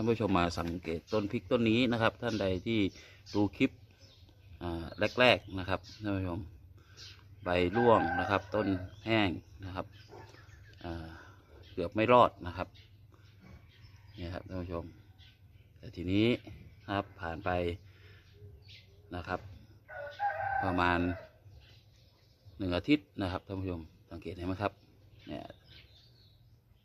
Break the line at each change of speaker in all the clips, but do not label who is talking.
านผู้ชมมาสังเกตต้นพริกต้นนี้นะครับ ท่านใดที่ดูคลิปแรกๆนะครับท่านผู้ชมใบร่วงนะครับ ต้นแห้งนะครับเกือบไม่รอดนะครับนี่ครับท่านผู้ชม แต่ทีนี้ครับผ่านไปนะครับ ประมาณหนึ่งอาทิตย์นะครับท่านผู้ชมสังเกตเห็นไหมครับเนี่ย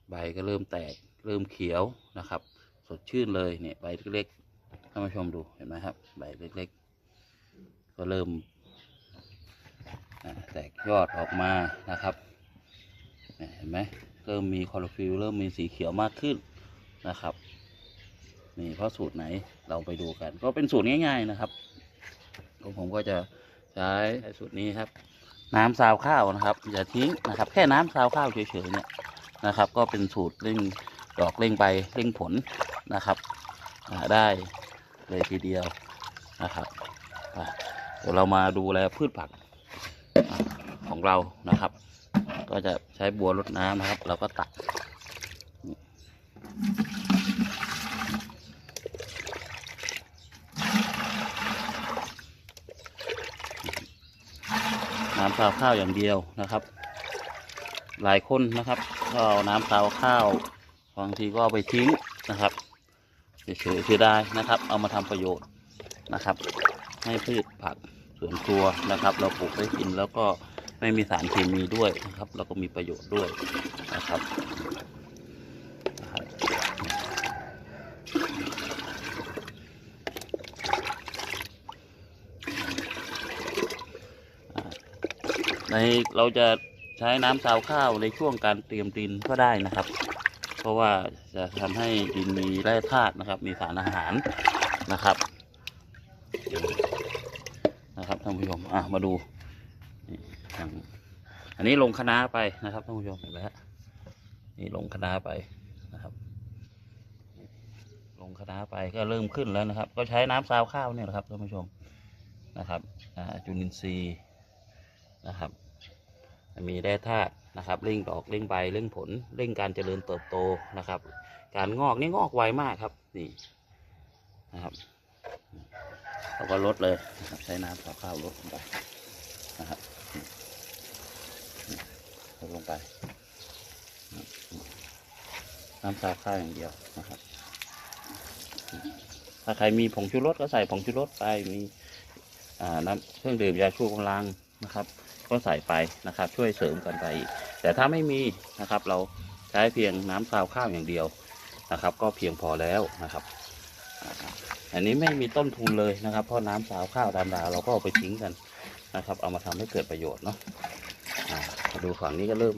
ใบก็เริ่มแตกเริ่มเขียวนะครับ สดชื่นเลยเนี่ยใบเล็กๆท่านผู้ชมดูเห็นไหมครับใบเล็กๆ ก็เริ่มแตกยอดออกมานะครับเห็นไหมเริ่มมีคลอโรฟิลล์เริ่มมีสีเขียวมากขึ้นนะครับนี่เพราะสูตรไหนเราไปดูกัน ก็เป็นสูตรง่าย ๆนะครับของผมก็จะใช้สูตรนี้ครับ น้ำซาวข้าวนะครับอย่าทิ้งนะครับ แค่น้ำซาวข้าวเฉยๆเนี่ยนะครับ ก็เป็นสูตรเร่งดอกเร่งใบเร่งผล นะครับได้เลยทีเดียวนะครับอ่าเดี๋ยวเรามาดูแลพืชผักอของเรานะครับ ก็จะใช้บัวรดน้ำนะครับ เราก็ตักน้ำซาวข้าวอย่างเดียวนะครับ หลายคนนะครับ ก็เอาน้ำซาวข้าวบางทีก็เอาไปทิ้งนะครับ เฉยๆเสียดายนะครับ เอามาทำประโยชน์นะครับ ให้พืชผักสวนครัวนะครับ เราปลูกได้กินแล้วก็ไม่มีสารเคมีด้วยนะครับ แล้วก็มีประโยชน์ด้วยนะครับในเราจะใช้น้ำซาวข้าวในช่วงการเตรียมดินก็ได้นะครับ ราะว่าจะทำให้ดินมีแร่ธาตุนะครับ มีสารอาหารนะครับนะครับท่านผู้ชมอะมาดูนี่อย่างอันนี้ลงคะน้าไปนะครับท่านผู้ชมเห็นไหมฮะนี่ลงคะน้าไปนะครับ ลงคะน้าไปก็เริ่มขึ้นแล้วนะครับ ก็ใช้น้ำซาวข้าวเนี่ยแหละครับท่านผู้ชมนะครับจุลินทรีย์นะครับ มีแร่ธาตุ นะครับเร่งดอกเร่งใบเร่งผลเร่งการเจริญเติบโตนะครับ การงอกนี่งอกไวมากครับนี่นะครับเราก็ลดเลยใช้น้ำขาข้าวลดลงไปนะครับลดลงไปน้ำซาข้าวอย่างเดียวนะครับ ถ้าใครมีผงชูรสก็ใส่ผงชูรสไปมีน้ำเครื่องดื่มยาชูกำลังนะครับ ก็ใส่ไปนะครับ ช่วยเสริมกันไปอีกแต่ถ้าไม่มีนะครับ เราใช้เพียงน้ำซาวข้าวอย่างเดียวนะครับ ก็เพียงพอแล้วนะครับ อันนี้ไม่มีต้นทุนเลยนะครับ เพราะน้ำซาวข้าวดำดาเราก็เอาไปทิ้งกันนะครับ เอามาทำให้เกิดประโยชน์เนาะมาดูฝั่งนี้ก็เริ่ม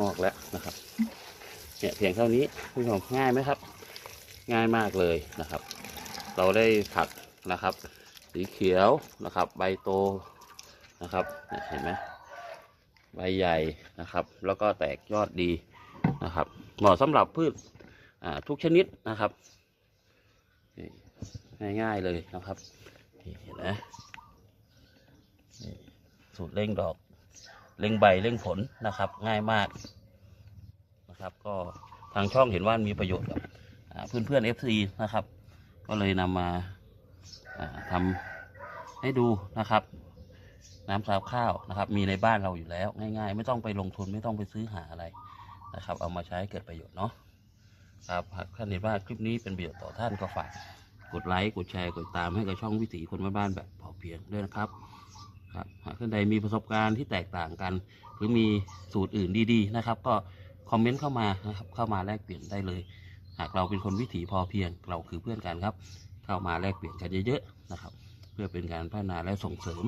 งอกแล้วนะครับเนี่ยเพียงเท่านี้คุณผู้ชมง่ายไหมครับ ง่ายมากเลยนะครับ เราได้ผักนะครับ สีเขียวนะครับ ใบโต นะครับเห็นไหมใบใหญ่นะครับ แล้วก็แตกยอดดีนะครับ เหมาะสำหรับพืชทุกชนิดนะครับ ง่ายๆเลยนะครับเห็นไหมสูตรเร่งดอกเร่งใบเร่งผลนะครับ ง่ายมากนะครับ ก็ทางช่องเห็นว่ามีประโยชน์กับอ่าเพื่อนๆ FC นะครับ ก็เลยนำมาทำให้ดูนะครับ น้ำซาวข้าวนะครับ มีในบ้านเราอยู่แล้ว ง่าย ๆ ไม่ต้องไปลงทุนไม่ต้องไปซื้อหาอะไรนะครับ เอามาใช้ให้เกิดประโยชน์เนาะครับหากท่านเห็นว่าคลิปนี้เป็นประโยชน์ต่อท่านก็ฝากกดไลค์กดแชร์กดตามให้กับช่องวิถีคนบ้านแบบพอเพียงด้วยนะครับครับหากท่านใดมีประสบการณ์ที่แตกต่างกัน หรือมีสูตรอื่นดีๆนะครับ ก็คอมเมนต์เข้ามานะครับ เข้ามาแลกเปลี่ยนได้เลย หากเราเป็นคนวิถีพอเพียง เราคือเพื่อนกันครับ เข้ามาแลกเปลี่ยนกันเยอะๆนะครับ เพื่อเป็นการพัฒนาและส่งเสริม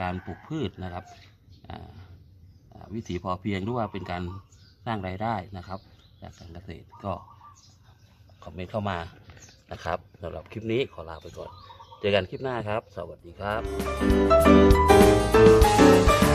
การปลูกพืชนะครับวิถีพอเพียงหรือว่าเป็นการสร้างรายได้นะครับจากการเกษตรก็คอมเมนต์เข้ามานะครับสำหรับคลิปนี้ขอลาไปก่อน เจอกันคลิปหน้าครับ สวัสดีครับ